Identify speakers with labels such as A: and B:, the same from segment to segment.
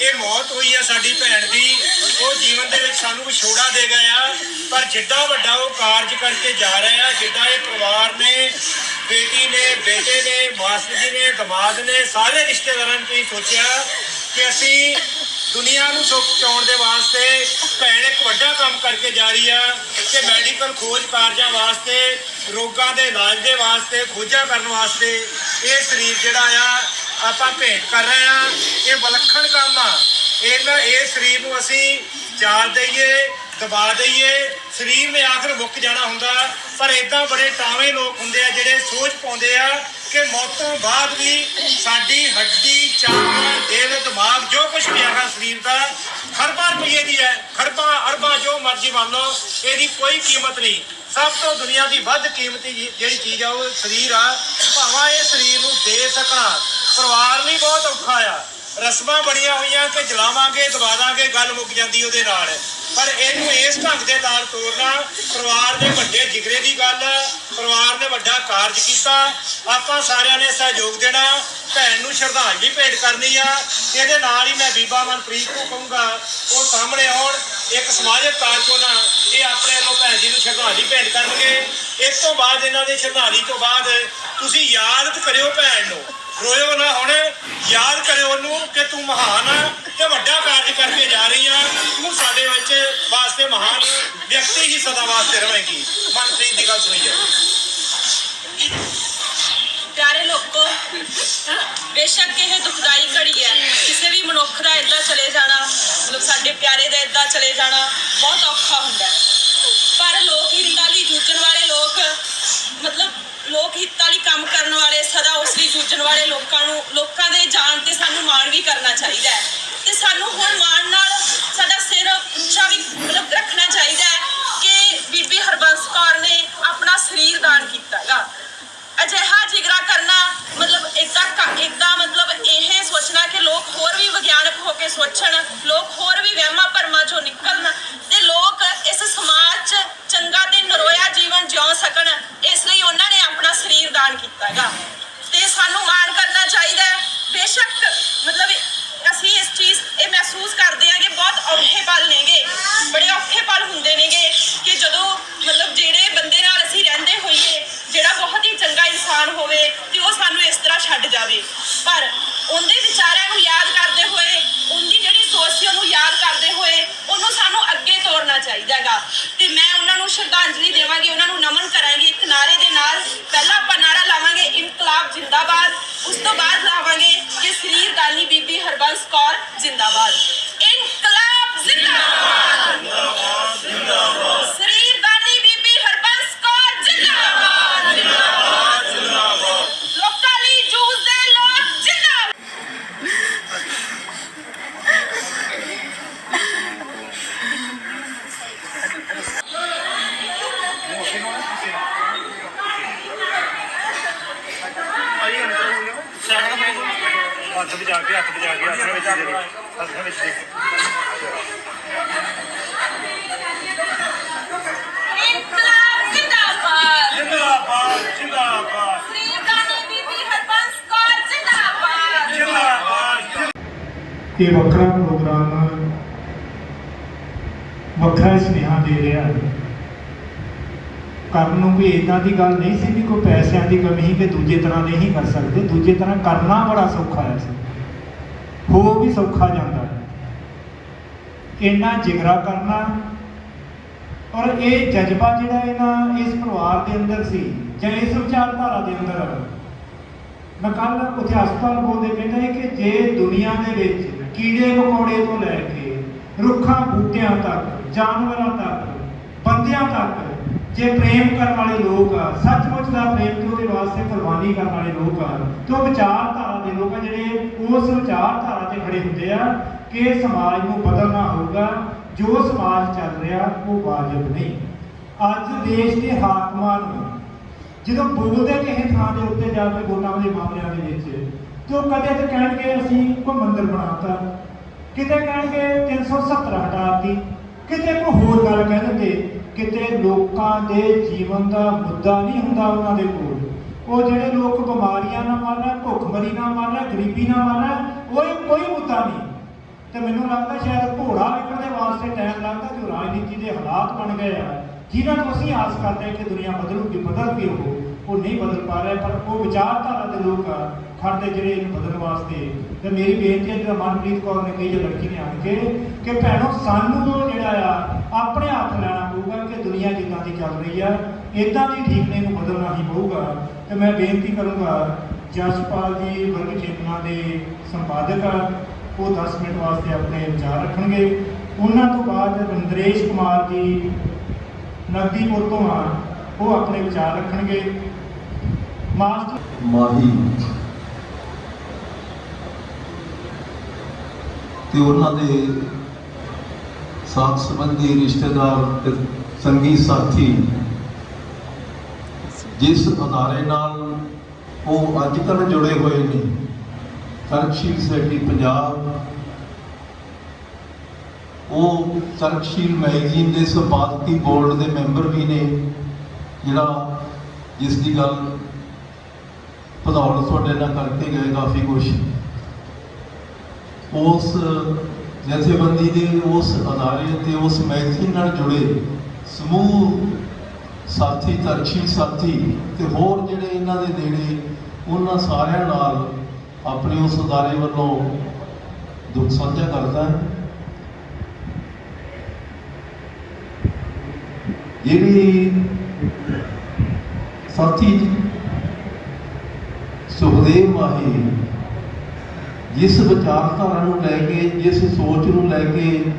A: ਇਹ ਮੌਤ ਹੋਈ ਆ ਸਾਡੀ ਭੈਣ ਦੀ। ਉਹ ਜੀਵਨ ਦੇ ਵਿੱਚ ਸਾਨੂੰ ਵਿਛੋੜਾ ਦੇ ਗਿਆ ਪਰ ਜਿੱਡਾ ਵੱਡਾ ਉਹ ਕਾਰਜ ਕਰਕੇ ਜਾ ਰਿਹਾ ਜਿੱਦਾਂ ਇਹ ਪਰਿਵਾਰ ਨੇ, ਬੇਟੀ ਨੇ, ਬੇਟੇ ਨੇ, ਮਾਸਟਰ ਜੀ ਨੇ, ਦਮਾਦ ਨੇ, ਸਾਰੇ ਰਿਸ਼ਤੇਦਾਰਾਂ ਨੇ ਤੁਸੀਂ ਸੋਚਿਆ ਕਿ ਅਸੀਂ ਦੁਨੀਆ ਨੂੰ ਸੁੱਖ ਚਾਉਣ ਦੇ ਵਾਸਤੇ ਭੈਣ ਇੱਕ ਵੱਡਾ ਕੰਮ ਕਰਕੇ ਜਾ ਰਹੀ ਆ ਕਿ ਮੈਡੀਕਲ ਖੋਜ ਕਾਰਜਾਂ ਵਾਸਤੇ, ਰੋਗਾਂ ਦੇ ਇਲਾਜ ਦੇ ਵਾਸਤੇ, ਖੋਜਾਂ ਕਰਨ ਵਾਸਤੇ ਇਹ ਸਰੀਰ ਜਿਹੜਾ ਆ ਆਪਾਂ ਭੇਟ ਕਰ ਰਹੇ ਆ ਇਹ ਵਿਲੱਖਣ ਕੰਮ ਆ। ਇਹਨਾਂ ਇਹ ਸਰੀਰ ਨੂੰ ਅਸੀਂ ਜਾਲ ਦਈਏ, ਦਬਾ ਦਈਏ। ਸਰੀਰ ਨੇ ਆਖਰ ਮੁੱਕ ਜਾਣਾ ਹੁੰਦਾ। ਪਰ ਇਦਾਂ ਬੜੇ ਟਾਵੇਂ ਲੋਕ ਹੁੰਦੇ ਆ ਜਿਹੜੇ ਸੋਚ ਪਾਉਂਦੇ ਆ ਕਿ ਮੌਤ ਤੋਂ ਬਾਅਦ ਵੀ ਸਾਡੀ ਹੱਡੀ ਚਾਮੜ ਦਿਲ, ਦਿਮਾਗ ਜੋ ਕੁਝ ਵੀ ਹੈਗਾ ਸਰੀਰ ਦਾ, ਖਰਬਾਂ ਰੁਪਏ ਦੀ ਹੈ। ਖਰਬਾਂ, ਅਰਬਾਂ ਜੋ ਮਰਜ਼ੀ ਮੰਨ ਲਓ, ਇਹਦੀ ਕੋਈ ਕੀਮਤ ਨਹੀਂ। ਸਭ ਤੋਂ ਦੁਨੀਆ ਦੀ ਵੱਧ ਕੀਮਤੀ ਜੀ- ਜਿਹੜੀ ਚੀਜ਼ ਆ, ਉਹ ਸਰੀਰ ਆ। ਭਾਵੇਂ ਇਹ ਸਰੀਰ ਨੂੰ ਦੇ ਸਕਾਂ। ਪਰਿਵਾਰ ਲਈ ਬਹੁਤ ਔਖਾ ਆ। ਰਸਮਾਂ ਬਣੀਆਂ ਹੋਈਆਂ ਕਿ ਜਲਾਵਾਂਗੇ ਦਬਾ ਦਾਂਗੇ ਗੱਲ ਮੁੱਕ ਜਾਂਦੀ ਉਹਦੇ ਨਾਲ। ਪਰ ਇਹਨੂੰ ਇਸ ਢੰਗ ਦੇ ਨਾਲ ਤੋਰਨਾ ਪਰਿਵਾਰ ਦੇ ਵੱਡੇ ਜਿਗਰੇ ਦੀ ਗੱਲ, ਪਰਿਵਾਰ ਨੇ ਵੱਡਾ ਕਾਰਜ ਕੀਤਾ। ਆਪਾਂ ਸਾਰਿਆਂ ਨੇ ਸਹਿਯੋਗ ਦੇਣਾ। ਭੈਣ ਨੂੰ ਸ਼ਰਧਾਂਜਲੀ ਭੇਟ ਕਰਨੀ ਆ। ਇਹਦੇ ਨਾਲ ਹੀ ਮੈਂ ਬੀਬਾ ਮਨਪ੍ਰੀਤ ਨੂੰ ਕਹੂੰਗਾ, ਉਹ ਸਾਹਮਣੇ ਆਉਣ। ਇੱਕ ਸਮਾਜਿਕ ਕਾਰਕੁਨ ਆ। ਇਹ ਆਪਣੇ ਵੱਲੋਂ ਭੈਣ ਜੀ ਨੂੰ ਸ਼ਰਧਾਂਜਲੀ ਭੇਟ ਕਰਨਗੇ। ਇਸ ਤੋਂ ਬਾਅਦ ਇਹਨਾਂ ਦੇ ਸ਼ਰਧਾਂਜਲੀ ਤੋਂ ਬਾਅਦ ਤੁਸੀਂ ਯਾਦ ਕਰਿਓ ਭੈਣ ਨੂੰ। ਰੋਇਓ ਨਾ ਹੁਣ, ਯਾਦ ਕਰਿਓ ਉਹਨੂੰ ਕਿ ਤੂੰ ਮਹਾਨ ਆ ਤੇ ਵੱਡਾ ਕਾਰਜ ਕਰਕੇ ਜਾ ਰਹੀ ਆ। ਤੂੰ ਸਾਡੇ ਵਿੱਚ ਵਾਸਤੇ ਮਹਾਨ ਵਿਅਕਤੀ ਹੀ ਸਦਾ ਵਾਸਤੇ ਰਹੇਗੀ। ਮਨਪ੍ਰੀਤ ਦੀ ਗੱਲ ਸੁਣੀ ਜਾਓ
B: ਪਿਆਰੇ ਲੋਕੋ, ਬੇਸ਼ੱਕ ਇਹ ਦੁਖਦਾਈ ਘੜੀ ਹੈ। ਕਿਸੇ ਵੀ ਮਨੁੱਖ ਦਾ ਇਦਾਂ ਚਲੇ ਜਾਣਾ, ਮਤਲਬ ਸਾਡੇ ਪਿਆਰੇ ਦਾ ਇਦਾਂ ਚਲੇ ਜਾਣਾ ਬਹੁਤ ਔਖਾ ਹੁੰਦਾ ਪਰ ਲੋਕ ਹਿੱਤਾਂ ਲਈ ਜੂਝਣ ਵਾਲੇ ਲੋਕ, ਮਤਲਬ ਲੋਕ ਹਿੱਤਾਂ ਲਈ ਕੰਮ ਕਰਨ ਵਾਲੇ ਸਦਾ ਉਸ ਲਈ ਜੂਝਣ ਵਾਲੇ ਲੋਕਾਂ ਦੇ ਜਾਣ ਤੇ ਸਾਨੂੰ ਮਾਣ ਵੀ ਕਰਨਾ ਚਾਹੀਦਾ ਹੈ ਤੇ ਸਾਨੂੰ ਹੁਣ ਮਾਣ ਨਾਲ ਸਾਡਾ ਸਿਰ ਉੱਚਾ ਵੀ ਮਤਲਬ ਰੱਖਣਾ ਚਾਹੀਦਾ ਹੈ ਕਿ ਬੀਬੀ ਹਰਬੰਸ ਕੌਰ ਨੇ ਆਪਣਾ ਸਰੀਰ ਦਾਨ ਕੀਤਾ ਗਾ ਅਜਿਹਾ ਜਿਗਰਾ ਕਰਨਾ ਮਤਲਬ ਇਦਾਂ ਇਦਾਂ ਮਤਲਬ ਇਹ ਸੋਚਣਾ ਕਿ ਲੋਕ ਹੋਰ ਵੀ ਵਿਗਿਆਨਕ ਹੋ ਕੇ ਸੋਚਣ ਲੋਕ ਹੋਰ ਵੀ ਵਹਿਮਾਂ ਭਰਮਾਂ ਚੋਂ ਨਿਕਲਣ ਤੇ ਲੋਕ ਇਸ ਸਮਾਜ 'ਚ ਚੰਗਾ ਤੇ ਨਰੋਇਆ ਜੀਵਨ ਜਿਉ ਸਕਣ ਇਸ ਲਈ ਉਹਨਾਂ ਨੇ ਆਪਣਾ ਸਰੀਰ ਦਾਨ ਕੀਤਾ ਗਾ ਤੇ ਸਾਨੂੰ ਮਾਣ ਕਰਨਾ ਚਾਹੀਦਾ ਹੈ ਬੇਸ਼ੱਕ ਮਤਲਬ ਅਸੀਂ ਇਸ ਚੀਜ਼ ਇਹ ਮਹਿਸੂਸ ਕਰਦੇ ਹਾਂ ਕਿ ਬਹੁਤ ਔਖੇ ਪਲ ਨੇਗੇ ਬੜੇ ਔਖੇ ਪਲ ਹੁੰਦੇ ਨੇਗੇ ਕਿ ਜਦੋਂ ਮਤਲਬ ਜਿਹੜੇ ਬੰਦੇ ਨਾਲ ਅਸੀਂ ਰਹਿੰਦੇ ਹੋਈਏ ਜਿਹੜਾ ਬਹੁਤ ਹੀ ਚੰਗਾ ਇਨਸਾਨ ਹੋਵੇ ਤੇ ਉਹ ਸਾਨੂੰ ਇਸ ਤਰ੍ਹਾਂ ਛੱਡ ਜਾਵੇ ਪਰ ਉਹਦੇ ਵਿਚਾਰਿਆਂ ਨੂੰ ਯਾਦ ਕਰਦੇ ਹੋਏ ਉਹਦੀ ਜਿਹੜੀ ਸੋਚ ਸੀ ਉਹਨੂੰ ਯਾਦ ਕਰਦੇ ਹੋਏ ਉਹਨੂੰ ਸਾਨੂੰ ਅੱਗੇ ਤੋਰਨਾ ਚਾਹੀਦਾਗਾ ਤੇ ਮੈਂ ਉਹਨਾਂ ਨੂੰ ਸ਼ਰਧਾਂਜਲੀ ਦੇਵਾਂਗੀ ਉਹਨਾਂ ਨੂੰ ਨਮਨ ਕਰਾਂਗੀ ਇੱਕ ਨਾਰੇ ਦੇ ਨਾਲ ਪਹਿਲਾਂ ਆਪਾਂ ਨਾਰਾ ਲਾਵਾਂਗੇ ਇਨਕਲਾਬ ਜਿੰਦਾਬਾਦ ਉਸ ਤੋਂ ਬਾਅਦ ਲਾਵਾਂਗੇ ਕਿ ਸਰੀਰ ਦਾਨੀ ਬੀਬੀ ਹਰਬੰਸ ਕੌਰ ਜਿੰਦਾਬਾਦ ਇਨਕਲਾਬ ਜਿੰਦਾਬਾਦ ਸਰੀਰ ਦਾਨੀ ਬੀਬੀ ਹਰਬੰਸ ਕੌਰ ਜਿੰਦਾਬਾਦ ਲੋਕਾਂ ਲਈ ਜੂਝਦੇ ਲੋਕ ਜਿੰਦਾਬਾਦ
A: ਹੱਥ ਵਜਾ ਕੇ ਹੱਥ ਵਜਾ ਕੇ ਹੱਥ ਵਿੱਚ ਦੇ ਹੱਥ ਵਿੱਚ ਦੇ
B: ਇਨਕਲਾਬ ਜਿੰਦਾਬਾਦ
A: ਜਿੰਦਾਬਾਦ ਜਿੰਦਾਬਾਦ
B: ਸਰੀਰ ਦਾਨੀ ਬੀਬੀ ਹਰਬੰਸ ਕੌਰ ਜਿੰਦਾਬਾਦ
A: ਜਿੰਦਾਬਾਦ
C: ਇਹ ਵੱਖਰਾ ਪ੍ਰੋਗਰਾਮ ਵੱਖਰਾ ਸੁਨੇਹਾ ਦੇ ਰਿਹਾ ਹੈ। ਕਰਨ ਨੂੰ ਵੀ ਇਦਾਂ ਦੀ ਗੱਲ ਨਹੀਂ ਸੀ ਵੀ ਕੋਈ ਪੈਸਿਆਂ ਦੀ ਕਮੀ ਕਿ ਦੂਜੇ ਤਰ੍ਹਾਂ ਨਹੀਂ ਕਰ ਸਕਦੇ। ਦੂਜੇ ਤਰ੍ਹਾਂ ਕਰਨਾ ਬੜਾ ਸੌਖਾ ਹੈ ਸੀ। ਹੋ ਵੀ ਸੌਖਾ ਜਾਂਦਾ ਹੈ। ਇੰਨਾ ਜਿਗਰਾ ਕਰਨਾ ਔਰ ਇਹ ਜਜ਼ਬਾ ਜਿਹੜਾ ਇਹਨਾਂ ਇਸ ਪਰਿਵਾਰ ਦੇ ਅੰਦਰ ਸੀ ਜਾਂ ਇਸ ਵਿਚਾਰਧਾਰਾ ਦੇ ਅੰਦਰ ਮੈਂ ਕੱਲ ਉੱਥੇ ਹਸਪਤਾਲ ਬੋਲਦੇ ਕਹਿੰਦਾ ਕਿ ਜੇ ਦੁਨੀਆ ਦੇ ਵਿੱਚ ਕੀੜੇ ਮਕੌੜੇ ਤੋਂ ਲੈ ਕੇ ਰੁੱਖਾਂ, ਬੂਟਿਆਂ ਤੱਕ, ਜਾਨਵਰਾਂ ਤੱਕ, ਬੰਦਿਆਂ ਤੱਕ, ਜੇ ਪ੍ਰੇਮ ਕਰਨ ਵਾਲੇ ਲੋਕ ਆ, ਸੱਚਮੁੱਚ ਦਾ ਪ੍ਰੇਮ ਤੇ ਉਹਦੇ ਵਾਸਤੇ ਕੁਰਬਾਨੀ ਕਰਨ ਵਾਲੇ ਲੋਕ ਆ, ਤੇ ਉਹ ਵਿਚਾਰਧਾਰਾ ਦੇ ਲੋਕ ਆ ਜਿਹੜੇ ਉਸ ਵਿਚਾਰਧਾਰਾ ਤੇ ਖੜੇ ਹੁੰਦੇ ਆ ਕਿ ਸਮਾਜ ਨੂੰ ਬਦਲਣਾ ਹੋਊਗਾ, ਜੋ ਸਮਾਜ ਚੱਲ ਰਿਹਾ, ਉਹ ਵਾਜਬ ਨਹੀਂ। ਅੱਜ ਦੇਸ਼ ਦੇ ਹਾਕਮਾਂ ਨੂੰ ਜਦੋਂ ਬੋਲਦੇ ਕਿਸੇ ਥਾਂ ਦੇ ਉੱਤੇ ਜਾ ਕੇ ਵੋਟਾਂ ਦੇ ਮਾਮਲਿਆਂ ਦੇ ਵਿੱਚ ਤੇ ਉਹ ਕਦੇ ਤੇ ਕਹਿਣਗੇ ਅਸੀਂ ਕੋਈ ਮੰਦਿਰ ਬਣਾਤਾ, ਕਿਤੇ ਕਹਿਣਗੇ 370 ਹਟਾਤੀ, ਕਿਤੇ ਕੋਈ ਹੋਰ ਗੱਲ ਕਹਿ ਦਿੰਦੇ, ਕਿਤੇ ਲੋਕਾਂ ਦੇ ਜੀਵਨ ਦਾ ਮੁੱਦਾ ਨਹੀਂ ਹੁੰਦਾ ਉਹਨਾਂ ਦੇ ਕੋਲ। ਉਹ ਜਿਹੜੇ ਲੋਕ ਬਿਮਾਰੀਆਂ ਨਾਲ ਮਰ ਰਹੇ, ਭੁੱਖਮਰੀ ਨਾਲ ਮਰ ਰਹੇ, ਗਰੀਬੀ ਨਾਲ ਮਰ ਰਹੇ, ਉਹ ਕੋਈ ਮੁੱਦਾ ਨਹੀਂ। ਤੇ ਮੈਨੂੰ ਲੱਗਦਾ ਸ਼ਾਇਦ ਘੋੜਾ ਵਿਕਣ ਦੇ ਵਾਸਤੇ ਟਾਈਮ ਲੱਗਦਾ ਜੋ ਰਾਜਨੀਤੀ ਦੇ ਹਾਲਾਤ ਬਣ ਗਏ ਆ। ਜਿਨ੍ਹਾਂ ਤੋਂ ਅਸੀਂ ਆਸ ਕਰਦੇ ਕਿ ਦੁਨੀਆ ਬਦਲੂਗੀ ਬਦਲ ਵੀ ਉਹ ਉਹ ਨਹੀਂ ਬਦਲ ਪਾ ਰਹੇ, ਪਰ ਉਹ ਵਿਚਾਰਧਾਰਾ ਦੇ ਲੋਕ ਆ। ਖੜਦੇ ਜਿਹੜੇ ਇਹਨੂੰ ਬਦਲਣ ਵਾਸਤੇ। ਤੇ ਮੇਰੀ ਬੇਨਤੀ ਹੈ, ਜਿਹੜਾ ਮਨਪ੍ਰੀਤ ਕੌਰ ਨੇ ਕਹੀ ਜੇ ਲੜਕੀ ਨੇ ਆਣ ਕੇ, ਕਿ ਭੈਣੋ, ਸਾਨੂੰ ਜਿਹੜਾ ਆ, ਆਪਣੇ ਹੱਥ ਲੈਣਾ ਪਊਗਾ ਕਿ ਦੁਨੀਆ ਜਿੱਦਾਂ ਦੀ ਚੱਲ ਰਹੀ ਆ ਇਦਾਂ ਦੀ ਠੀਕ ਨੇ, ਇਹਨੂੰ ਬਦਲਣਾ ਹੀ ਪਊਗਾ। ਤੇ ਮੈਂ ਬੇਨਤੀ ਕਰੂੰਗਾ, ਜਸਪਾਲ ਜੀ ਵਰਗ ਚੇਤਨਾ ਦੇ ਸੰਪਾਦਕ ਆ, ਉਹ 10 ਮਿੰਟ ਵਾਸਤੇ ਆਪਣੇ ਵਿਚਾਰ ਰੱਖਣਗੇ। ਉਹਨਾਂ ਤੋਂ ਬਾਅਦ ਰੰਦਰੇਸ਼ ਕੁਮਾਰ ਜੀ ਨਗਦੀਪੁਰ ਤੋਂ ਆ, ਉਹ ਆਪਣੇ ਵਿਚਾਰ ਰੱਖਣਗੇ। ਮਾਸਟਰ
D: ਮਾਹੀ। ਤੇ ਉਹਨਾਂ ਦੇ ਸਾਥ ਸੰਬੰਧੀ ਰਿਸ਼ਤੇਦਾਰ ਤੇ ਸੰਗੀ ਸਾਥੀ ਜਿਸ ਅਦਾਰੇ ਨਾਲ ਉਹ ਅੱਜ ਕੱਲ੍ਹ ਜੁੜੇ ਹੋਏ ਨੇ ਤਰਕਸ਼ੀਲ ਸੋਸਾਇਟੀ ਪੰਜਾਬ, ਉਹ ਤਰਕਸ਼ੀਲ ਮੈਗਜ਼ੀਨ ਦੇ ਸੰਪਾਦਕੀ ਬੋਰਡ ਦੇ ਮੈਂਬਰ ਵੀ ਨੇ, ਜਿਹੜਾ ਜਿਸ ਦੀ ਗੱਲ ਭਦੌੜ ਤੁਹਾਡੇ ਨਾਲ ਕਰਕੇ ਗਏ, ਕਾਫੀ ਕੁਝ ਉਸ ਜਥੇਬੰਦੀ ਦੇ ਉਸ ਅਦਾਰੇ ਤੇ ਉਸ ਮੈਗਜ਼ੀਨ ਨਾਲ ਜੁੜੇ ਸਮੂਹ ਸਾਥੀ ਤਰਸ਼ੀ ਸਾਥੀ ਤੇ ਹੋਰ ਜਿਹੜੇ ਇਹਨਾਂ ਦੇ ਨੇੜੇ, ਉਹਨਾਂ ਸਾਰਿਆਂ ਨਾਲ ਆਪਣੇ ਉਸ ਅਦਾਰੇ ਵੱਲੋਂ ਦੁੱਖ ਸਾਂਝਾ ਕਰਦਾ ਹੈ। ਜਿਹੜੀ ਸਾਥੀ ਸੁਖਦੇਵ ਮਾਹੀ ਜਿਸ ਵਿਚਾਰਧਾਰਾ ਨੂੰ ਲੈ ਕੇ, ਜਿਸ ਸੋਚ ਨੂੰ ਲੈ ਕੇ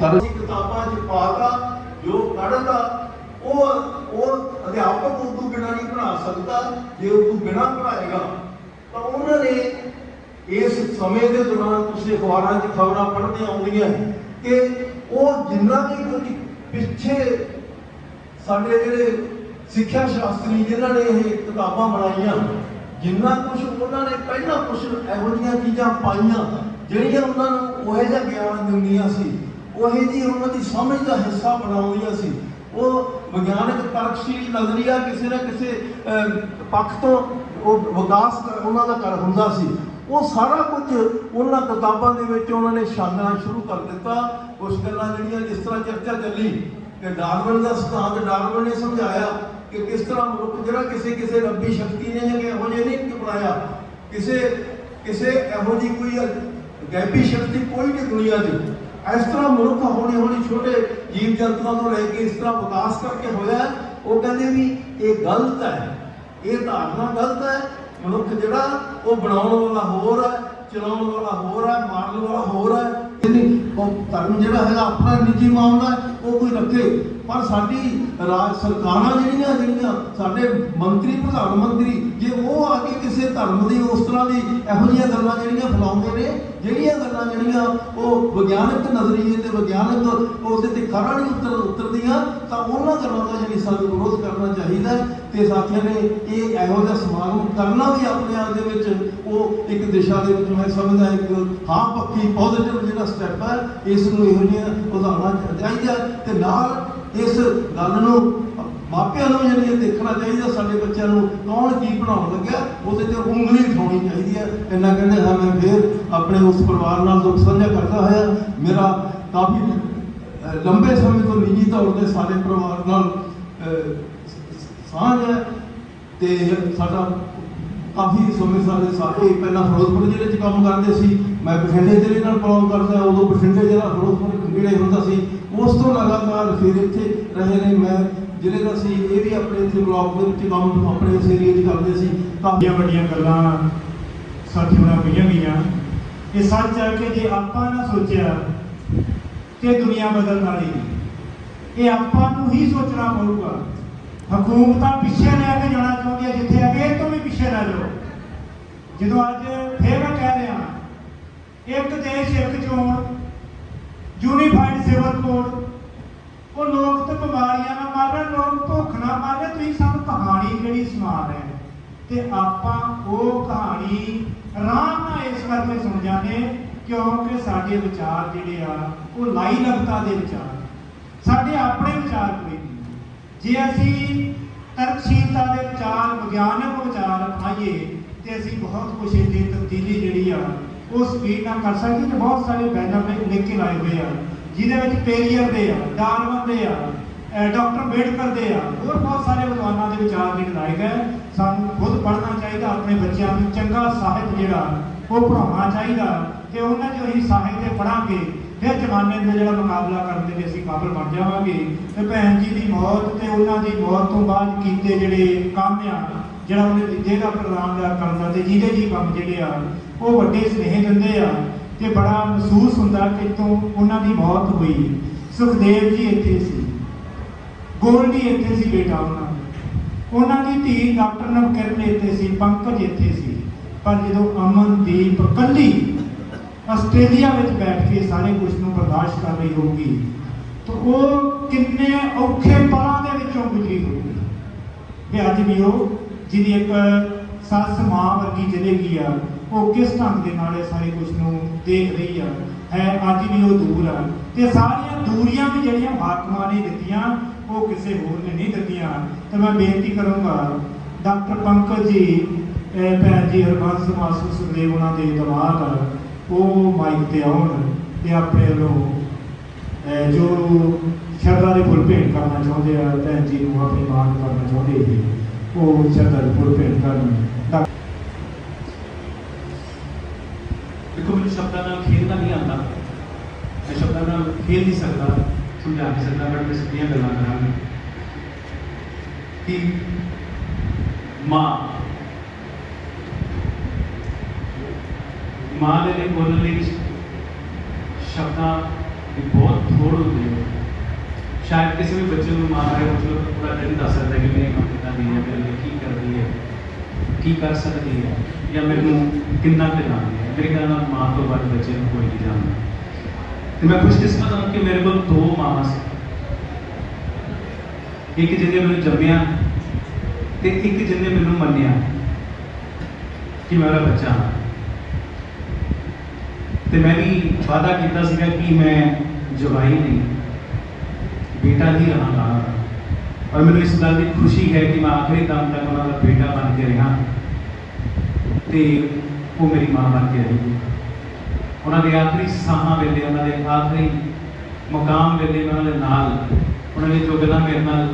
D: ਤਰ ਕਿਤਾਬਾਂ ਚ ਪਾਤਾ, ਜੋ ਪੜ੍ਹਦਾ ਉਹ ਉਹ ਅਧਿਆਪਕ ਉਰਦੂ ਬਿਨਾਂ ਨਹੀਂ ਪੜ੍ਹਾ ਸਕਦਾ, ਜੇ ਉਰਦੂ ਬਿਨਾਂ ਪੜ੍ਹਾਏਗਾ। ਤਾਂ ਉਹਨਾਂ ਨੇ ਇਸ ਸਮੇਂ ਦੇ ਦੌਰਾਨ ਤੁਸੀਂ ਅਖਬਾਰਾਂ 'ਚ ਖਬਰਾਂ ਪੜ੍ਹਦੇ ਆਉਂਦੀਆਂ ਕਿ ਉਹ ਜਿੰਨਾ ਵੀ ਕੁਝ ਪਿੱਛੇ ਸਾਡੇ ਜਿਹੜੇ ਸਿੱਖਿਆ ਸ਼ਾਸਤਰੀ, ਜਿਨ੍ਹਾਂ ਨੇ ਇਹ ਕਿਤਾਬਾਂ ਬਣਾਈਆਂ, ਜਿੰਨਾ ਕੁਝ ਉਹਨਾਂ ਨੇ ਪਹਿਲਾਂ ਕੁਝ ਇਹੋ ਜਿਹੀਆਂ ਚੀਜ਼ਾਂ ਪਾਈਆਂ, ਜਿਹੜੀਆਂ ਉਹਨਾਂ ਨੂੰ ਉਹ ਜਿਹਾ ਗਿਆਨ ਦਿੰਦੀਆਂ ਸੀ। ਉਹ ਜੀ ਉਹਨਾਂ ਦੀ ਸਮਝ ਦਾ ਹਿੱਸਾ ਬਣਾਉਂਦੀਆਂ ਸੀ। ਉਹ ਵਿਗਿਆਨਕ ਤਰਕਸ਼ੀਲ ਨਜ਼ਰੀਆ ਕਿਸੇ ਨਾ ਕਿਸੇ ਪੱਖ ਤੋਂ ਉਹ ਵਿਕਾਸ ਉਹਨਾਂ ਦਾ ਕਰ ਹੁੰਦਾ ਸੀ। ਉਹ ਸਾਰਾ ਕੁਝ ਉਹਨਾਂ ਕਿਤਾਬਾਂ ਦੇ ਵਿੱਚ ਉਹਨਾਂ ਨੇ ਛਾਨਣਾ ਸ਼ੁਰੂ ਕਰ ਦਿੱਤਾ। ਕੁਝ ਗੱਲਾਂ ਜਿਹੜੀਆਂ ਜਿਸ ਤਰ੍ਹਾਂ ਚਰਚਾ ਚੱਲੀ ਕਿ ਡਾਰਵਿਨ ਦਾ ਸਿਧਾਂਤ ਡਾਰਵਿਨ ਨੇ ਸਮਝਾਇਆ ਕਿ ਕਿਸ ਤਰ੍ਹਾਂ ਮਨੁੱਖ ਜਿਹੜਾ ਕਿਸੇ ਕਿਸੇ ਰੱਬੀ ਸ਼ਕਤੀ ਨੇ ਜਾਂ ਇਹੋ ਜਿਹੇ ਨਹੀਂ ਬਣਾਇਆ ਕਿਸੇ ਕਿਸੇ ਇਹੋ ਜਿਹੀ ਕੋਈ ਗੈਬੀ ਸ਼ਕਤੀ ਕੋਈ ਨਹੀਂ ਦੁਨੀਆ 'ਚ ਇਸ ਤਰ੍ਹਾਂ ਮਨੁੱਖ ਹੌਲੀ ਹੌਲੀ ਛੋਟੇ ਜੀਵ ਜੰਤੂਆਂ ਤੋਂ ਲੈ ਕੇ ਇਸ ਤਰ੍ਹਾਂ ਵਿਕਾਸ ਕਰਕੇ ਹੋਇਆ ਉਹ ਕਹਿੰਦੇ ਵੀ ਇਹ ਗਲਤ ਹੈ। ਇਹ ਧਾਰਨਾ ਗਲਤ ਹੈ। ਮਨੁੱਖ ਜਿਹੜਾ, ਉਹ ਬਣਾਉਣ ਵਾਲਾ ਹੋਰ ਹੈ, ਚਲਾਉਣ ਵਾਲਾ ਹੋਰ ਹੈ, ਮਾਰਨ ਵਾਲਾ ਹੋਰ ਹੈ। ਨਹੀਂ, ਉਹ ਧਰਮ ਜਿਹੜਾ ਹੈਗਾ ਆਪਣਾ ਨਿੱਜੀ ਮਾਮਲਾ ਉਹ ਕੋਈ ਰੱਖੇ। ਪਰ ਸਾਡੀ ਰਾਜ ਸਰਕਾਰਾਂ ਜਿਹੜੀਆਂ ਜਿਹੜੀਆਂ ਸਾਡੇ ਮੰਤਰੀ, ਪ੍ਰਧਾਨ ਮੰਤਰੀ, ਜੇ ਉਹ ਆ ਕੇ ਕਿਸੇ ਧਰਮ ਦੀ, ਉਸ ਤਰ੍ਹਾਂ ਦੀ ਇਹੋ ਜਿਹੀਆਂ ਗੱਲਾਂ ਜਿਹੜੀਆਂ ਫੈਲਾਉਂਦੇ ਨੇ, ਜਿਹੜੀਆਂ ਗੱਲਾਂ ਜਿਹੜੀਆਂ ਉਹ ਵਿਗਿਆਨਕ ਨਜ਼ਰੀਏ ਤੇ ਵਿਗਿਆਨਕ ਉਹਦੇ ਤੇ ਖਰਾ ਨਹੀਂ ਉਤਰ, ਉਤਰਦੀਆਂ, ਤਾਂ ਉਹਨਾਂ ਗੱਲਾਂ ਦਾ ਜਿਹੜੀ ਸਾਨੂੰ ਵਿਰੋਧ ਕਰਨਾ ਚਾਹੀਦਾ ਹੈ। ਤੇ ਸਾਥੀਆਂ ਨੇ ਇਹ ਇਹੋ ਜਿਹਾ ਸਮਾਗਮ ਕਰਨਾ ਵੀ ਆਪਣੇ ਆਪ ਦੇ ਵਿੱਚ, ਉਹ ਇੱਕ ਦਿਸ਼ਾ ਦੇ ਵਿੱਚ ਮੈਂ ਸਮਝਦਾ ਇੱਕ ਹਾਂ ਪੱਕੀ ਪੋਜ਼ਿਟਿਵ ਜਿਹੜਾ ਸਟੈਪ ਹੈ, ਇਸ ਨੂੰ ਇਹੋ ਜਿਹੀਆਂ ਉਦਾਹਰਨਾਂ ਚਾਹੀਦਾ ਤੇ ਨਾਲ ਇਸ ਗੱਲ ਨੂੰ ਮਾਪਿਆਂ ਨੂੰ ਜਿਹੜੀ ਦੇਖਣਾ ਚਾਹੀਦਾ, ਸਾਡੇ ਬੱਚਿਆਂ ਨੂੰ ਕੌਣ ਕੀ ਪੜਾਉਣ ਲੱਗਿਆ, ਉਹਦੇ ਤੇ ਉਂਗਲੀ ਉਠਾਉਣੀ ਚਾਹੀਦੀ ਹੈ। ਇੰਨਾ ਕਹਿੰਦੇ ਹਾਂ ਮੈਂ ਫਿਰ ਆਪਣੇ ਉਸ ਪਰਿਵਾਰ ਨਾਲ ਦੁੱਖ ਸਾਂਝਾ ਕਰਦਾ ਹੋਇਆ। ਮੇਰਾ ਕਾਫੀ ਲੰਬੇ ਸਮੇਂ ਤੋਂ ਨਿੱਜੀ ਤੌਰ ਤੇ ਸਾਡੇ ਪਰਿਵਾਰ ਨਾਲ ਸਾਂਝ ਹੈ ਤੇ ਸਾਡਾ ਕਾਫੀ ਸਮੇਂ ਸਾਡੇ ਸਾਰੇ ਪਹਿਲਾਂ ਫਿਰੋਜ਼ਪੁਰ ਜ਼ਿਲ੍ਹੇ 'ਚ ਕੰਮ ਕਰਦੇ ਸੀ। ਮੈਂ ਬਠਿੰਡੇ ਜ਼ਿਲ੍ਹੇ ਨਾਲ ਬਿਲੋਂਗ ਕਰਦਾ, ਉਦੋਂ ਬਠਿੰਡੇ ਜ਼ਿਲ੍ਹਾ ਫਿਰੋਜ਼ਪੁਰ ਜ਼ਿਲ੍ਹੇ ਹੁੰਦਾ ਸੀ। ਉਸ ਤੋਂ ਲਗਾਤਾਰ ਫਿਰ ਇੱਥੇ ਰਹੇ ਨੇ। ਮੈਂ ਜ਼ਿਲ੍ਹੇ ਦਾ ਸੀ, ਇਹ ਵੀ ਆਪਣੇ ਇੱਥੇ ਬਲਾਕ ਦੇ ਵਿੱਚ ਕੰਮ ਆਪਣੇ ਇਸ ਏਰੀਏ 'ਚ ਕਰਦੇ ਸੀ। ਕਾਫੀਆਂ
C: ਵੱਡੀਆਂ ਗੱਲਾਂ ਸਾਥੀਆਂ ਨਾਲ ਕਹੀਆਂ ਗਈਆਂ। ਇਹ ਸੱਚ ਹੈ ਕਿ ਜੇ ਆਪਾਂ ਨਾ ਸੋਚਿਆ ਕਿ ਦੁਨੀਆ ਬਦਲਣ ਵਾਲੀ ਨਹੀਂ। ਇਹ ਆਪਾਂ ਨੂੰ ਹੀ ਸੋਚਣਾ ਪਊਗਾ। ਹਕੂਮਤਾਂ ਪਿੱਛੇ ਰਹਿ ਕੇ ਜਾਣਾ ਚਾਹੁੰਦੀਆਂ ਜਿੱਥੇ ਅੱਗੇ ਇਹ ਤੋਂ ਵੀ ਪਿੱਛੇ ਰਹਿ ਜਾਓ। ਜਦੋਂ ਅੱਜ ਫੇਰ ਮੈਂ ਕਹਿ ਰਿਹਾ, ਇੱਕ ਦੇਸ਼, ਇੱਕ ਚੋਣ ਯੂਨੀਫਾਈਡ ਸਿਵਲ ਕੋਡ ਉਹ ਲੋਕ ਤੇ ਬਿਮਾਰੀਆਂ ਨਾਲ ਮਰ ਰਹੇ ਲੋਕ ਭੁੱਖ ਨਾਲ ਮਰ ਰਹੇ ਤੁਸੀਂ ਸਾਨੂੰ ਕਹਾਣੀ ਜਿਹੜੀ ਸੁਣਾ ਰਹੇ ਨੇ ਤੇ ਆਪਾਂ ਉਹ ਕਹਾਣੀ ਆਰਾਮ ਨਾਲ ਇਸ ਕਰਕੇ ਸੁਣ ਜਾਂਦੇ ਕਿਉਂਕਿ ਸਾਡੇ ਵਿਚਾਰ ਜਿਹੜੇ ਆ, ਉਹ ਲਾਈ ਲਗਤਾ ਦੇ ਵਿਚਾਰ ਸਾਡੇ ਆਪਣੇ ਵਿਚਾਰ ਕੋਈ ਜੇ ਅਸੀਂ ਤਰਕਸ਼ੀਲਤਾ ਦੇ ਵਿਚਾਰ, ਵਿਗਿਆਨਕ ਵਿਚਾਰ ਆਈਏ ਤੇ ਅਸੀਂ ਬਹੁਤ ਕੁਝ ਇਹਦੀ ਤਬਦੀਲੀ ਜਿਹੜੀ ਆ, ਉਹ ਸਪੀਡ ਨਾਲ ਕਰ ਸਕਦੇ ਤੇ ਬਹੁਤ ਸਾਰੇ ਬੈਨਰ ਲਿਖ ਕੇ ਲਾਏ ਹੋਏ ਆ। ਜਿਹਦੇ ਵਿੱਚ ਪੇਰੀਅਰ ਦੇ ਆ ਡਾਰਵਨ ਦੇ ਆ ਡਾਕਟਰ ਅੰਬੇਡਕਰ ਦੇ ਆ, ਹੋਰ ਬਹੁਤ ਸਾਰੇ ਵਿਦਵਾਨਾਂ ਦੇ ਵਿਚਾਰ ਜਿਹੜੇ ਲਾਏ ਗਏ। ਸਾਨੂੰ ਖੁਦ ਪੜ੍ਹਨਾ ਚਾਹੀਦਾ, ਆਪਣੇ ਬੱਚਿਆਂ ਨੂੰ ਚੰਗਾ ਸਾਹਿਤ ਜਿਹੜਾ, ਉਹ ਪੜ੍ਹਾਉਣਾ ਚਾਹੀਦਾ, ਤੇ ਉਹਨਾਂ ਜੋ ਅਸੀਂ ਸਾਹਿਤ ਦੇ ਪੜ੍ਹਾਂਗੇ। ਫਿਰ ਜ਼ਮਾਨੇ ਦਾ ਜਿਹੜਾ ਮੁਕਾਬਲਾ ਕਰਦੇ ਦੇ ਅਸੀਂ ਕਾਬਲ ਬਣ ਜਾਵਾਂਗੇ ਤੇ ਭੈਣ ਜੀ ਦੀ ਮੌਤ ਤੇ ਉਹਨਾਂ ਦੀ ਮੌਤ ਤੋਂ ਬਾਅਦ ਕੀਤੇ ਜਿਹੜੇ ਕੰਮ ਆ, ਜਿਹੜਾ ਉਹਨੇ ਜਿਹੜਾ ਪ੍ਰਧਾਨ ਦਾ ਕਰਦਾ ਤੇ ਜਿਹਦੇ ਜੀ ਕੰਮ ਜਿਹੜੇ ਆ, ਉਹ ਵੱਡੇ ਸਨੇਹ ਦਿੰਦੇ ਆ ਤੇ ਬੜਾ ਮਹਿਸੂਸ ਹੁੰਦਾ ਕਿ ਤੋਂ ਉਹਨਾਂ ਦੀ ਮੌਤ ਹੋਈ। ਸੁਖਦੇਵ ਜੀ ਇੱਥੇ ਸੀ। ਗੋਲਡੀ ਇੱਥੇ ਸੀ ਬੇਟਾ ਉਹਨਾਂ ਉਹਨਾਂ ਦੀ ਧੀ ਡਾਕਟਰ ਨਵਕਿਰਨ ਇੱਥੇ ਸੀ, ਪੰਕਜ ਇੱਥੇ ਸੀ। ਪਰ ਜਦੋਂ ਅਮਨਦੀਪ ਕੱਲੀ ਆਸਟ੍ਰੇਲੀਆ ਵਿੱਚ ਬੈਠ ਕੇ ਸਾਰੇ ਕੁਝ ਨੂੰ ਬਰਦਾਸ਼ਤ ਕਰ ਰਹੀ ਹੋਊਗੀ, ਤਾਂ ਉਹ ਕਿੰਨੇ ਔਖੇ ਪਲਾਂ ਦੇ ਵਿੱਚੋਂ ਗੁਜ਼ਰੀ ਹੋਊਗੀ। ਵੀ ਅੱਜ ਵੀ ਉਹ, ਜਿਹਦੀ ਇੱਕ ਸੱਸ ਮਾਂ ਵਰਗੀ ਚਲੇਗੀ ਆ, ਉਹ ਕਿਸ ਢੰਗ ਦੇ ਨਾਲ ਇਹ ਸਾਰੇ ਕੁਝ ਨੂੰ ਦੇਖ ਰਹੀ ਆ? ਹੈ, ਅੱਜ ਵੀ ਉਹ ਦੂਰ ਆ। ਤੇ ਸਾਰੀਆਂ ਦੂਰੀਆਂ ਵੀ ਜਿਹੜੀਆਂ ਹਾਕਮਾਂ ਨੇ ਦਿੱਤੀਆਂ, ਉਹ ਕਿਸੇ ਹੋਰ ਨੇ ਨਹੀਂ ਦਿੱਤੀਆਂ। ਤੇ ਮੈਂ ਬੇਨਤੀ ਕਰੂੰਗਾ, ਡਾਕਟਰ ਪੰਕਜ ਜੀ ਭੈਣ ਜੀ ਹਰਬੰਸ ਮਾਸੂ ਸੁਖਦੇਵ ਉਹਨਾਂ ਦੇ ਦਮਾਦ ਉਹ ਮਾਈਕ ਤੇ ਆਉਣ ਤੇ ਆਪਣੇ ਵੱਲੋਂ ਜੋ ਸ਼ਰਧਾ ਦੇ ਫੁੱਲ ਭੇਂਟ ਕਰਨਾ ਚਾਹੁੰਦੇ ਆ, ਭੈਣ ਜੀ ਨੂੰ ਆਪਣੀ ਮਾਂ ਨੂੰ ਕਰਨਾ ਚਾਹੁੰਦੇ ਜੀ, ਉਹ ਸ਼ਰਧਾ ਦੇ ਫੁੱਲ ਭੇਂਟ ਕਰਨ।
E: ਦੇਖੋ, ਮੈਨੂੰ ਸ਼ਬਦਾਂ ਨਾਲ ਖੇਡਣਾ ਨਹੀਂ ਆਉਂਦਾ। ਮੈਂ ਸ਼ਬਦਾਂ ਨਾਲ ਖੇਡ ਨਹੀਂ ਸਕਦਾ, ਸਮਝਾ ਨਹੀਂ ਸਕਦਾ ਬਟ ਮੈਂ ਸਿੱਧੀਆਂ ਗੱਲਾਂ ਕਰਾਂਗਾ। ਕਿ ਮਾਂ ਮਾਂ ਦੇ ਲਈ ਬੋਲਣ ਲਈ ਸ਼ਬਦਾਂ ਦੀ ਬਹੁਤ ਥੋੜ ਹੁੰਦੀ ਹੈ ਸ਼ਾਇਦ ਕਿਸੇ ਵੀ ਬੱਚੇ ਨੂੰ ਮਾਂ ਬਾਰੇ ਮਤਲਬ ਪੂਰਾ ਨਹੀਂ ਦੱਸ ਸਕਦਾ ਕਿ ਮੇਰੀ ਮਾਂ ਕਿੱਦਾਂ ਦੀ ਹੈ ਮੇਰੇ ਲਈ ਕੀ ਕਰਦੀ ਹੈ ਕੀ ਕਰ ਸਕਦੀ ਹੈ ਜਾਂ ਮੈਨੂੰ ਕਿੰਨਾ ਕੁ ਜਾਣਦੀ ਹੈ ਮੇਰੇ ਖਿਆਲ ਨਾਲ ਮਾਂ ਤੋਂ ਵੱਧ ਬੱਚੇ ਨੂੰ ਕੋਈ ਨਹੀਂ ਜਾਣਦਾ ਤੇ ਮੈਂ ਖੁਸ਼ਕਿਸਮਤ ਹਾਂ ਕਿ ਮੇਰੇ ਕੋਲ ਦੋ ਮਾਂ ਸੀ ਇੱਕ ਜਿਹਨੇ ਮੈਨੂੰ ਜੰਮਿਆ ਤੇ ਇੱਕ ਜਿਹਨੇ ਮੈਨੂੰ ਮੰਨਿਆ ਕਿ ਮੈਂ ਉਹਦਾ ਬੱਚਾ ਹਾਂ ਤੇ ਮੈਂ ਵੀ ਵਾਅਦਾ ਕੀਤਾ ਸੀਗਾ ਕਿ ਮੈਂ ਜਵਾਈ ਨਹੀਂ, ਬੇਟਾ ਹੀ ਰਹਾਂਗਾ। ਔਰ ਮੈਨੂੰ ਇਸ ਗੱਲ ਦੀ ਖੁਸ਼ੀ ਹੈ ਕਿ ਮੈਂ ਆਖਰੀ ਦਮ ਤੱਕ ਉਹਨਾਂ ਦਾ ਬੇਟਾ ਬਣ ਕੇ ਰਿਹਾ ਤੇ ਉਹ ਮੇਰੀ ਮਾਂ ਬਣ ਕੇ ਰਹੀ। ਉਹਨਾਂ ਦੇ ਆਖਰੀ ਸਾਹਾਂ ਵੇਲੇ, ਉਹਨਾਂ ਦੇ ਆਖਰੀ ਮੁਕਾਮ ਵੇਲੇ ਉਹਨਾਂ ਦੇ ਨਾਲ, ਉਹਨਾਂ ਨੇ ਜੋ ਗੱਲਾਂ ਮੇਰੇ ਨਾਲ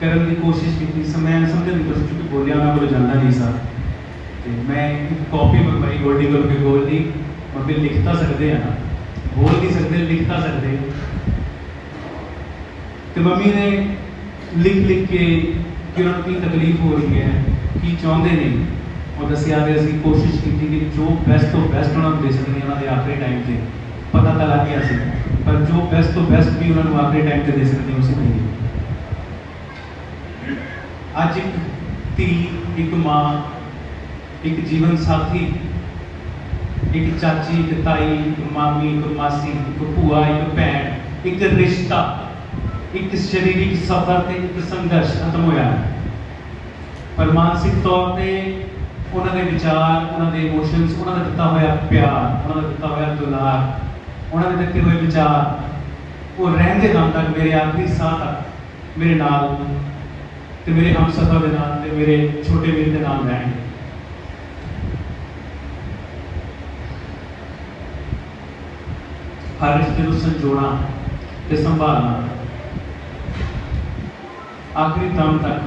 E: ਕਰਨ ਦੀ ਕੋਸ਼ਿਸ਼ ਕੀਤੀ, ਸੀ ਮੈਂ ਸਮਝਣ ਦੀ ਕੋਸ਼ਿਸ਼ ਕੀਤੀ, ਬੋਲਿਆ ਉਹਨਾਂ ਕੋਲ ਜਾਂਦਾ ਨਹੀਂ ਸਾਂ। ਤੇ ਮੈਂ ਇੱਕ ਕਾਪੀ ਮੰਗਵਾਈ ਗੋਲਡੀ ਕੋਲ ਕੇ ਗੋਲਡੀ ਮੰਮੀ ਲਿਖ ਤਾਂ ਸਕਦੇ ਆ ਨਾ, ਬੋਲ ਨਹੀਂ ਸਕਦੇ, ਲਿਖ ਤਾਂ ਸਕਦੇ। ਤੇ ਮੰਮੀ ਨੇ ਲਿਖ ਲਿਖ ਕੇ ਕਿ ਉਹਨਾਂ ਨੂੰ ਕੀ ਤਕਲੀਫ ਹੋ ਰਹੀ ਹੈ, ਕੀ ਚਾਹੁੰਦੇ ਨੇ, ਉਹ ਦੱਸਿਆ ਤੇ ਅਸੀਂ ਕੋਸ਼ਿਸ਼ ਕੀਤੀ ਕਿ ਜੋ ਬੈਸਟ ਤੋਂ ਬੈਸਟ ਉਹਨਾਂ ਨੂੰ ਦੇ ਸਕੀਏ ਉਹਨਾਂ ਦੇ ਆਖਰੀ ਟਾਈਮ ਤੇ। ਪਤਾ ਤਾਂ ਲੱਗ ਗਿਆ ਸੀ, ਪਰ ਜੋ ਬੈਸਟ ਤੋਂ ਬੈਸਟ ਵੀ ਉਹਨਾਂ ਨੂੰ ਆਖਰੀ ਟਾਈਮ ਤੇ ਦੇ ਸਕਦੇ ਉਸੇ ਕਰੀਏ ਅੱਜ ਇੱਕ ਧੀ, ਇੱਕ ਮਾਂ, ਇੱਕ ਜੀਵਨ ਸਾਥੀ ਇੱਕ ਚਾਚੀ, ਇੱਕ ਤਾਈ, ਇੱਕ ਮਾਮੀ, ਇੱਕ ਮਾਸੀ, ਇੱਕ ਭੂਆ, ਇੱਕ ਭੈਣ, ਇੱਕ ਰਿਸ਼ਤਾ, ਇੱਕ ਸਰੀਰਕ ਸਫ਼ਰ ਤੇ ਇੱਕ ਸੰਘਰਸ਼ ਖਤਮ ਹੋਇਆ ਪਰ ਮਾਨਸਿਕ ਤੌਰ ਤੇ ਉਹਨਾਂ ਦੇ ਵਿਚਾਰ, ਉਹਨਾਂ ਦੇ ਇਮੋਸ਼ਨਸ ਉਹਨਾਂ ਦਾ ਦਿੱਤਾ ਹੋਇਆ ਪਿਆਰ, ਉਹਨਾਂ ਦਾ ਦਿੱਤਾ ਹੋਇਆ ਦੁਲਾਰ, ਉਹਨਾਂ ਦੇ ਦਿੱਤੇ ਹੋਏ ਵਿਚਾਰ, ਉਹ ਰਹਿੰਦੇ ਦਮ ਤੱਕ ਮੇਰੇ ਆਖਰੀ ਸਾਹ ਤੱਕ ਮੇਰੇ ਨਾਲ ਤੇ ਮੇਰੇ ਹਮਸਫਰ ਦੇ ਨਾਲ ਤੇ ਮੇਰੇ ਛੋਟੇ ਵੀਰ ਦੇ ਨਾਲ ਰਹਿਣਗੇ। ਹਰ ਰਿਸ਼ਤੇ ਨੂੰ ਸੰਜੋਣਾ ਤੇ ਸੰਭਾਲਣਾ। ਆਖਰੀ ਦਮ ਤੱਕ।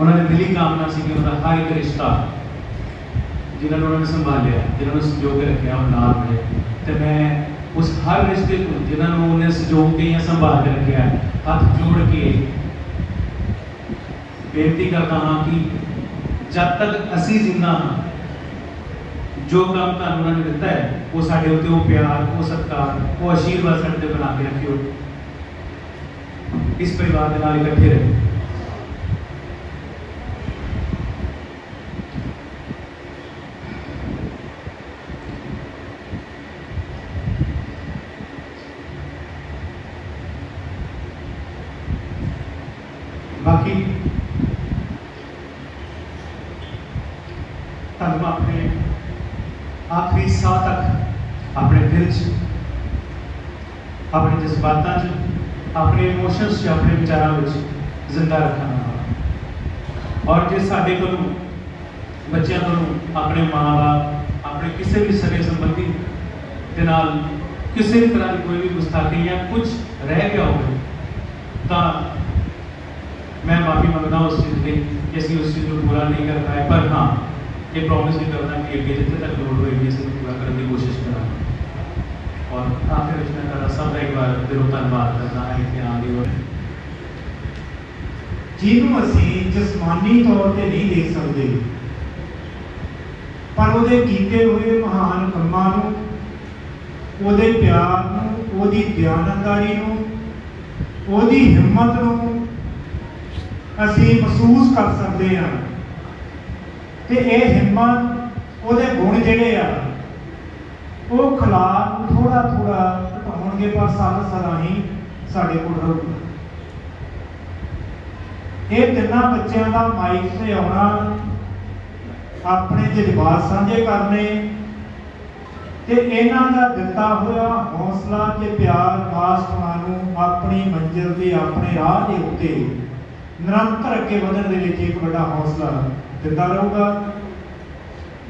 E: ਉਹਨਾਂ ਦੀ ਦਿਲੀ ਕਾਮਨਾ ਸੀ ਕਿ ਉਹਨਾਂ ਹਰ ਇੱਕ ਰਿਸ਼ਤਾ ਜਿਨ੍ਹਾਂ ਨੂੰ ਉਹਨਾਂ ਨੇ ਸੰਭਾਲਿਆ, ਜਿਨ੍ਹਾਂ ਨੂੰ ਸੰਜੋ ਕੇ ਰੱਖਿਆ, ਉਹ ਨਾਲ ਰਹੇ। ਤੇ ਮੈਂ ਉਸ ਹਰ ਰਿਸ਼ਤੇ ਨੂੰ, ਜਿਨ੍ਹਾਂ ਨੂੰ ਉਹਨੇ ਸੰਜੋਗ ਕੇ ਜਾਂ ਸੰਭਾਲ ਕੇ ਰੱਖਿਆ, ਹੱਥ ਜੋੜ ਕੇ ਬੇਨਤੀ ਕਰਦਾ ਹਾਂ ਕਿ ਜਦ ਤੱਕ ਅਸੀਂ ਜ਼ਿੰਦਾ ਹਾਂ ਜੋ ਕੰਮ ਤੁਹਾਨੂੰ ਉਹਨਾਂ ਨੇ ਦਿੱਤਾ ਹੈ ਉਹ ਸਾਡੇ ਉੱਤੇ ਉਹ ਪਿਆਰ ਉਹ ਸਤਿਕਾਰ ਉਹ ਆਸ਼ੀਰਵਾਦ ਸਾਡੇ ਤੇ ਬਣਾ ਕੇ ਰੱਖਿਓ ਇਸ ਪਰਿਵਾਰ ਦੇ ਨਾਲ ਇਕੱਠੇ ਰਹੋ
C: ਬਾਕੀ ਤੁਹਾਨੂੰ ਆਪਣੇ ਆਖਰੀ ਸਾਹ ਤੱਕ ਆਪਣੇ ਦਿਲ 'ਚ ਆਪਣੇ ਜਜ਼ਬਾਤਾਂ 'ਚ ਆਪਣੇ ਇਮੋਸ਼ਨਸ 'ਚ ਆਪਣੇ ਵਿਚਾਰਾਂ ਵਿੱਚ ਜ਼ਿੰਦਾ ਰੱਖਣਾ ਔਰ ਜੇ ਸਾਡੇ ਕੋਲੋਂ ਬੱਚਿਆਂ ਕੋਲੋਂ ਆਪਣੇ ਮਾਂ-ਬਾਪ ਆਪਣੇ ਕਿਸੇ ਵੀ ਸਗੇ ਸੰਬੰਧੀ ਦੇ ਨਾਲ ਕਿਸੇ ਵੀ ਤਰ੍ਹਾਂ ਦੀ ਕੋਈ ਵੀ ਗੁਸਤਾਖੀ ਜਾਂ ਕੁਝ ਰਹਿ ਗਿਆ ਹੋਵੇ ਤਾਂ ਮੈਂ ਮਾਫੀ ਮੰਗਦਾ ਉਸ ਚੀਜ਼ ਲਈ ਕਿ ਅਸੀਂ ਉਸ ਚੀਜ਼ ਨੂੰ ਪੂਰਾ ਨਹੀਂ ਕਰ ਪਾਏ ਪਰ ਹਾਂ ਇਹ ਪ੍ਰੋਮਿਸ ਵੀ ਕਰਦਾ ਕਿ ਅੱਗੇ ਜਿੱਥੇ ਤੱਕ ਲੋੜ ਹੋਏਗੀ, ਅਸੀਂ ਪੂਰਾ ਕਰਨ ਦੀ ਕੋਸ਼ਿਸ਼ ਕਰਾਂਗੇ। ਔਰ ਆਖਿਰ ਵਿੱਚ ਮੈਂ ਤੁਹਾਡਾ ਸਭ ਦਾ ਇੱਕ ਵਾਰ ਦਿਲੋਂ ਧੰਨਵਾਦ ਕਰਦਾ ਹਾਂ ਕਿ ਆਉਣ ਦੀ ਵਜ੍ਹਾ ਜਿਹਨੂੰ ਅਸੀਂ ਜਿਸਮਾਨੀ ਤੌਰ ਤੇ ਨਹੀਂ ਦੇਖ ਸਕਦੇ, ਪਰ ਉਹਦੇ ਕੀਤੇ ਹੋਏ ਮਹਾਨ ਕੰਮਾਂ ਨੂੰ, ਉਹਦੇ ਪਿਆਰ ਨੂੰ, ਉਹਦੀ ਬਿਆਨਕਾਰੀ ਨੂੰ, ਉਹਦੀ ਹਿੰਮਤ ਨੂੰ ਅਸੀਂ ਮਹਿਸੂਸ ਕਰ ਸਕਦੇ ਹਾਂ। ਤੇ ਇਹ ਹਿੰਮਤ ਉਹਦੇ ਗੁਣ ਜਿਹੜੇ ਆ, ਉਹ ਖਲਾਅ ਥੋੜਾ ਥੋੜਾ ਘਟਾਉਣਗੇ, ਪਰ ਸਾਲ ਸਾਲਾਂ ਸਾਡੇ ਕੋਲ ਰਹੂਗਾ। ਇਹ ਤਿੰਨਾਂ ਬੱਚਿਆਂ ਦਾ ਮਾਈਕ ਤੇ ਆਉਣਾ ਆਪਣੇ ਜਜ਼ਬਾਤ ਸਾਂਝੇ ਕਰਨੇ ਤੇ ਇਹਨਾਂ ਦਾ ਦਿੱਤਾ ਹੋਇਆ ਹੌਸਲਾ ਤੇ ਪਿਆਰ ਮਾਸਟਰਾਂ ਨੂੰ ਆਪਣੀ ਮੰਜ਼ਿਲ ਤੇ, ਆਪਣੇ ਰਾਹ ਦੇ ਉੱਤੇ ਨਿਰੰਤਰ ਅੱਗੇ ਵਧਣ ਦੇ ਵਿੱਚ ਇੱਕ ਵੱਡਾ ਹੌਸਲਾ ਦਿੰਦਾ ਰਹੂਗਾ।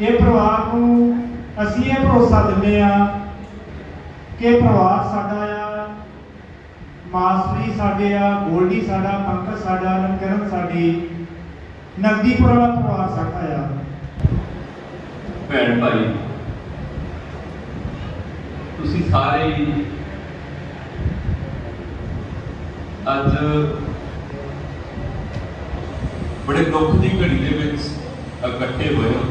C: ਇਹ ਪਰਿਵਾਰ ਨੂੰ ਅਸੀਂ ਇਹ ਭਰੋਸਾ ਦਿੰਦੇ ਆ ਕਿ ਪਰਿਵਾਰ ਸਾਡਾ ਆ, ਮਾਸਟਰੀ ਸਾਡੇ ਆ, ਗੋਲਡੀ ਸਾਡਾ, ਪੰਕਜ ਸਾਡਾ ਨਕਰਨ ਸਾਡੀ ਨਗਦੀਪੁਰ ਵਾਲਾ ਪਰਿਵਾਰ ਸਾਡਾ ਆ।
F: ਭੈਣ ਭਾਈ, ਤੁਸੀਂ ਸਾਰੇ ਅੱਜ ਬੜੇ ਦੁੱਖ ਦੀ ਘੜੀ ਦੇ ਵਿੱਚ ਇਕੱਠੇ ਹੋਏ ਹੋ।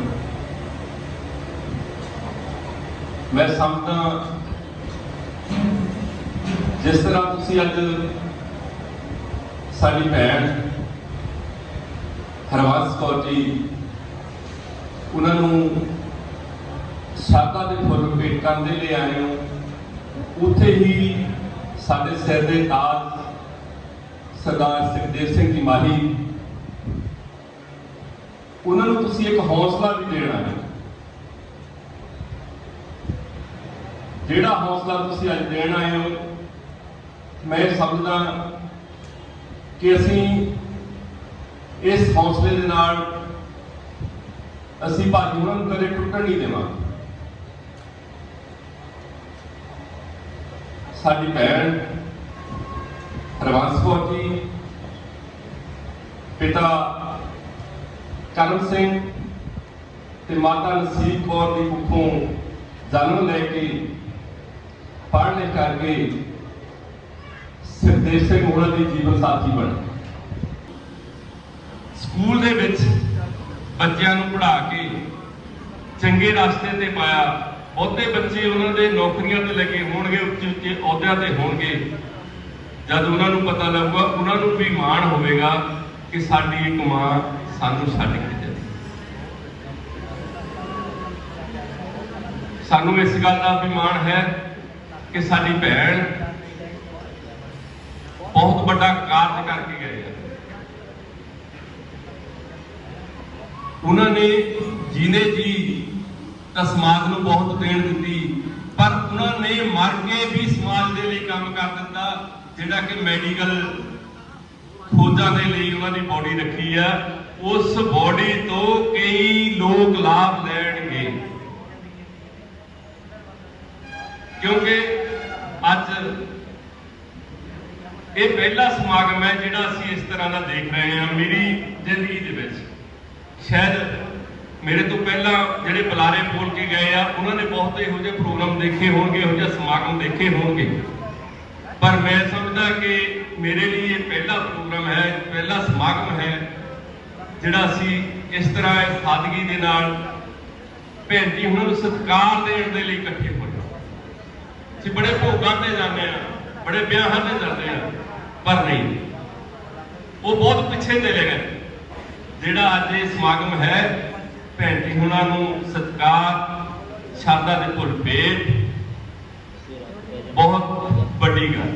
F: ਮੈਂ ਸਮਝਦਾ ਜਿਸ ਤਰ੍ਹਾਂ ਤੁਸੀਂ ਅੱਜ ਸਾਡੀ ਭੈਣ ਹਰਵੰਸ ਕੌਰ ਜੀ, ਉਹਨਾਂ ਨੂੰ ਸ਼ਾਦਾ ਦੇ ਫੁੱਲ ਭੇਟ ਕਰਨ ਦੇ ਲਈ ਆਏ ਹੋ, ਉੱਥੇ ਹੀ ਸਾਡੇ ਸਿਰ ਦੇ ਤਾਜ ਸਰਦਾਰ ਸੁਖਦੇਵ ਸਿੰਘ ਜੀ ਮਾਹੀ ਉਹਨਾਂ ਨੂੰ ਤੁਸੀਂ ਇੱਕ ਹੌਸਲਾ ਵੀ ਦੇਣਾ ਹੈ। ਜਿਹੜਾ ਹੌਸਲਾ ਤੁਸੀਂ ਅੱਜ ਦੇਣ ਆਏ ਹੋ, ਮੈਂ ਸਮਝਦਾ ਕਿ ਅਸੀਂ ਇਸ ਹੌਸਲੇ ਦੇ ਨਾਲ ਅਸੀਂ ਭਾਜੀ ਉਹਨਾਂ ਨੂੰ ਕਦੇ ਟੁੱਟਣ ਨਹੀਂ ਦੇਵਾਂਗੇ। ਸਾਡੀ ਭੈਣ ਹਰਵੰਸ ਕੌਰ ਜੀ ਪਿਤਾ ਚਰਨ ਸਿੰਘ ਤੇ ਮਾਤਾ ਨਸੀਬ ਕੌਰ ਦੀ ਕੁੱਖੋਂ ਜਨਮ ਲੈ ਕੇ ਪੜ੍ਹ ਲਿਖ ਕਰਕੇ ਸੁਖਦੇਵ ਸਿੰਘ ਉਹਨਾਂ ਦੀ ਜੀਵਨ ਸਾਥੀ ਬਣੇ। ਸਕੂਲ ਦੇ ਵਿੱਚ ਬੱਚਿਆਂ ਨੂੰ ਪੜ੍ਹਾ ਕੇ ਚੰਗੇ ਰਸਤੇ ਤੇ ਪਾਇਆ। ਬਹੁਤੇ ਬੱਚੇ ਉਹਨਾਂ ਦੇ ਨੌਕਰੀਆਂ ਤੇ ਲੱਗੇ ਹੋਣਗੇ, ਉੱਚੇ ਉੱਚੇ ਅਹੁਦਿਆਂ ਤੇ ਹੋਣਗੇ। ਜਦ ਉਹਨਾਂ ਨੂੰ ਪਤਾ ਲੱਗੂਗਾ, ਉਹਨਾਂ ਨੂੰ ਵੀ ਮਾਣ ਹੋਵੇਗਾ ਕਿ ਸਾਡੀ ਇੱਕ ਮਾਂ ਸਾਨੂੰ ਛੱਡ ਕੇ ਚਲੀ ਸਾਨੂੰ ਇਸ ਗੱਲ ਦਾ ਅਭਿਮਾਨ ਹੈ ਕਿ ਸਾਡੀ ਭੈਣ ਬਹੁਤ ਵੱਡਾ ਕਾਰਜ ਕਰਕੇ ਗਏ ਆ ਉਹਨਾਂ ਨੇ ਜੀਨੇ ਜੀ ਤਾਂ ਸਮਾਜ ਨੂੰ ਬਹੁਤ ਦੇਣ ਦਿੱਤੀ, ਪਰ ਉਹਨਾਂ ਨੇ ਮਰ ਕੇ ਵੀ ਸਮਾਜ ਦੇ ਲਈ ਕੰਮ ਕਰ ਦਿੱਤਾ, ਜਿਹੜਾ ਕਿ ਮੈਡੀਕਲ ਖੋਜਾਂ ਦੇ ਲਈ ਉਹਨਾਂ ਦੀ ਬਾਡੀ ਰੱਖੀ ਆ ਉਸ ਬਾਡੀ ਤੋਂ ਕਈ ਲੋਕ ਲਾਭ ਲੈਣਗੇ। ਕਿਉਂਕਿ ਅੱਜ ਇਹ ਪਹਿਲਾ ਸਮਾਗਮ ਹੈ ਜਿਹੜਾ ਅਸੀਂ ਇਸ ਤਰ੍ਹਾਂ ਦਾ ਦੇਖ ਰਹੇ ਹਾਂ ਮੇਰੀ ਜ਼ਿੰਦਗੀ ਦੇ ਵਿੱਚ। ਸ਼ਾਇਦ ਮੇਰੇ ਤੋਂ ਪਹਿਲਾਂ ਜਿਹੜੇ ਬੁਲਾਰੇ ਬੋਲ ਕੇ ਗਏ ਆ, ਉਹਨਾਂ ਨੇ ਬਹੁਤ ਇਹੋ ਜਿਹੇ ਪ੍ਰੋਗਰਾਮ ਦੇਖੇ ਹੋਣਗੇ, ਇਹੋ ਜਿਹੇ ਸਮਾਗਮ ਦੇਖੇ ਹੋਣਗੇ। ਪਰ ਮੈਂ ਸਮਝਦਾ ਕਿ ਮੇਰੇ ਲਈ ਇਹ ਪਹਿਲਾ ਪ੍ਰੋਗਰਾਮ ਹੈ, ਪਹਿਲਾ ਸਮਾਗਮ ਹੈ ਜਿਹੜਾ ਅਸੀਂ ਇਸ ਤਰ੍ਹਾਂ ਸਾਦਗੀ ਦੇ ਨਾਲ ਭੈਣ ਜੀ ਉਹਨਾਂ ਨੂੰ ਸਤਿਕਾਰ ਦੇਣ ਦੇ ਲਈ ਇਕੱਠੇ ਹੋਏ ਅਸੀਂ ਬੜੇ ਭੋਗਾਂ ਤੇ ਜਾਂਦੇ ਆ ਬੜੇ ਵਿਆਹਾਂ ਤੇ ਜਾਂਦੇ ਆ ਪਰ ਨਹੀਂ। ਉਹ ਬਹੁਤ ਪਿੱਛੇ ਚਲੇ ਗਏ। ਜਿਹੜਾ ਅੱਜ ਇਹ ਸਮਾਗਮ ਹੈ, ਭੈਣ ਜੀ ਉਹਨਾਂ ਨੂੰ ਸਤਿਕਾਰ, ਸ਼ਰਧਾ ਦੇ ਭੁੱਲ ਭੇਟ ਬਹੁਤ ਵੱਡੀ ਗੱਲ।